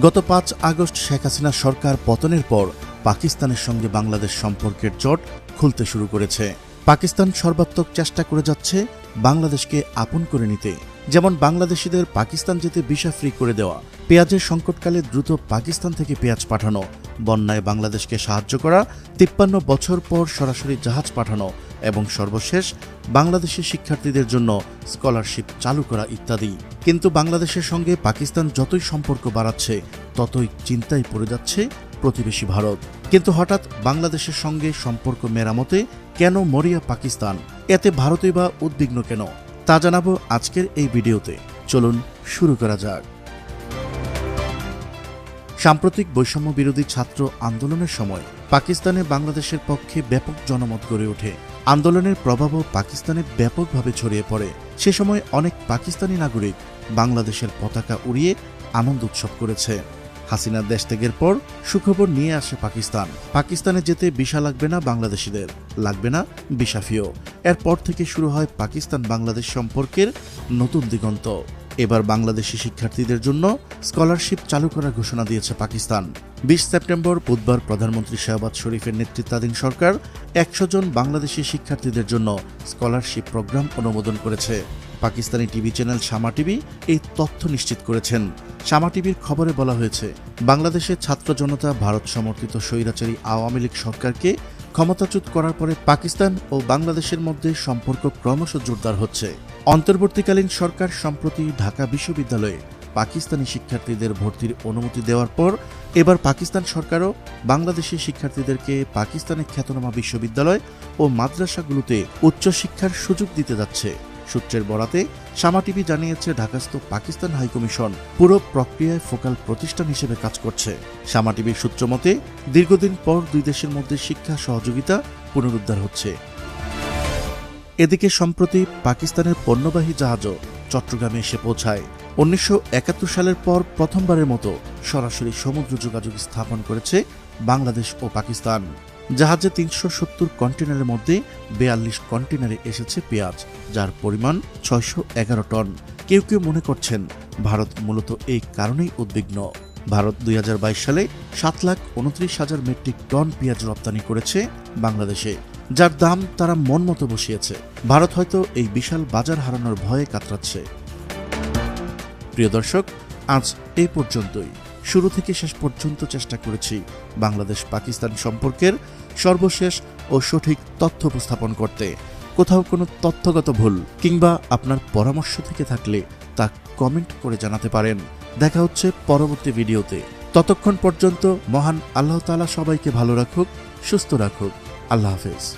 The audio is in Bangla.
গত পাঁচ আগস্ট শেখ হাসিনা সরকার পতনের পর পাকিস্তানের সঙ্গে বাংলাদেশ সম্পর্কের জট খুলতে শুরু করেছে। পাকিস্তান সর্বাত্মক চেষ্টা করে যাচ্ছে বাংলাদেশকে আপন করে নিতে। যেমন বাংলাদেশিদের পাকিস্তান যেতে ভিসা ফ্রি করে দেওয়া, পেঁয়াজের সংকটকালে দ্রুত পাকিস্তান থেকে পেঁয়াজ পাঠানো, বন্যায় বাংলাদেশকে সাহায্য করা, তিপ্পান্ন বছর পর সরাসরি জাহাজ পাঠানো এবং সর্বশেষ বাংলাদেশের শিক্ষার্থীদের জন্য স্কলারশিপ চালু করা ইত্যাদি। কিন্তু বাংলাদেশের সঙ্গে পাকিস্তান যতই সম্পর্ক বাড়াচ্ছে, ততই চিন্তায় পড়ে যাচ্ছে প্রতিবেশী ভারত। কিন্তু হঠাৎ বাংলাদেশের সঙ্গে সম্পর্ক মেরামতে কেন মরিয়া পাকিস্তান? এতে ভারতই বা উদ্বিগ্ন কেন? তা জানাব আজকের এই ভিডিওতে। চলুন শুরু করা যাক। সাম্প্রতিক বৈষম্য বিরোধী ছাত্র আন্দোলনের সময় পাকিস্তানে বাংলাদেশের পক্ষে ব্যাপক জনমত গড়ে ওঠে। আন্দোলনের প্রভাবও পাকিস্তানে ব্যাপকভাবে ছড়িয়ে পড়ে। সে সময় অনেক পাকিস্তানি নাগরিক বাংলাদেশের পতাকা উড়িয়ে আনন্দ উৎসব করেছে। হাসিনার দেশ ত্যাগের পর সুখবর নিয়ে আসে পাকিস্তান। পাকিস্তানে যেতে ভিসা লাগবে না বাংলাদেশিদের, লাগবে না বিসাফিও এরপর থেকে শুরু হয় পাকিস্তান বাংলাদেশ সম্পর্কের নতুন দিগন্ত। এবার বাংলাদেশি শিক্ষার্থীদের জন্য স্কলারশিপ চালু করার ঘোষণা দিয়েছে পাকিস্তান। বিশ সেপ্টেম্বর বুধবার প্রধানমন্ত্রী শাহবাজ শরীফের নেতৃত্বাধীন সরকার একশো জন বাংলাদেশি শিক্ষার্থীদের জন্য স্কলারশিপ প্রোগ্রাম অনুমোদন করেছে। Pakistani TV channel Samaa TV এই তথ্য নিশ্চিত করেছেন। শামা টিভির খবরে বলা হয়েছে, বাংলাদেশের ছাত্র জনতা ভারত সমর্থিত স্বৈরাচারী আওয়ামী লীগ সরকারকে ক্ষমতাচ্যুত করার পরে পাকিস্তান ও বাংলাদেশের মধ্যে সম্পর্ক ক্রমশ জোরদার হচ্ছে। অন্তর্বর্তীকালীন সরকার সম্প্রতি ঢাকা বিশ্ববিদ্যালয়ে পাকিস্তানি শিক্ষার্থীদের ভর্তির অনুমতি দেওয়ার পর এবার পাকিস্তান সরকারও বাংলাদেশি শিক্ষার্থীদেরকে পাকিস্তানের খ্যাতনামা বিশ্ববিদ্যালয় ও মাদ্রাসাগুলোতে উচ্চশিক্ষার সুযোগ দিতে যাচ্ছে। সূত্রের বরাতে শামা টিভি জানিয়েছে, ঢাকাস্থ পাকিস্তান হাইকমিশন পুরো প্রক্রিয়ায় ফোকাল প্রতিষ্ঠান হিসেবে কাজ করছে। শামা টিভির সূত্র মতে, দীর্ঘদিন পর দুই দেশের মধ্যে শিক্ষা সহযোগিতা পুনরুদ্ধার হচ্ছে। এদিকে সম্প্রতি পাকিস্তানের পণ্যবাহী জাহাজও চট্টগ্রামে এসে পৌঁছায়। উনিশশো একাত্তর সালের পর প্রথমবারের মতো সরাসরি সমুদ্র যোগাযোগ স্থাপন করেছে বাংলাদেশ ও পাকিস্তান। জাহাজে তিনশো সত্তর কন্টেনারের মধ্যে বেয়াল্লিশ কন্টেনারে এসেছে পেঁয়াজ, যার পরিমাণ ছয়শো এগারো টন। কেউ কেউ মনে করছেন ভারত মূলত এই কারণেই উদ্বিগ্ন। ভারত দুই হাজার বাইশ সালে সাত লাখ উনত্রিশ হাজার মেট্রিক টন পেঁয়াজ রপ্তানি করেছে বাংলাদেশে, যার দাম তারা মন মতো বসিয়েছে। ভারত হয়তো এই বিশাল বাজার হারানোর ভয়ে কাতরাচ্ছে। প্রিয় দর্শক, আজ এই পর্যন্তই। শুরু থেকে শেষ পর্যন্ত চেষ্টা করেছি বাংলাদেশ পাকিস্তান সম্পর্কের সর্বশেষ ও সঠিক তথ্য উপস্থাপন করতে। কোথাও কোনো তথ্যগত ভুল কিংবা আপনার পরামর্শ থেকে থাকলে তা কমেন্ট করে জানাতে পারেন। দেখা হচ্ছে পরবর্তী ভিডিওতে। ততক্ষণ পর্যন্ত মহান আল্লাহ তাআলা সবাইকে ভালো রাখুক, সুস্থ রাখুক। আল্লাহ হাফেজ।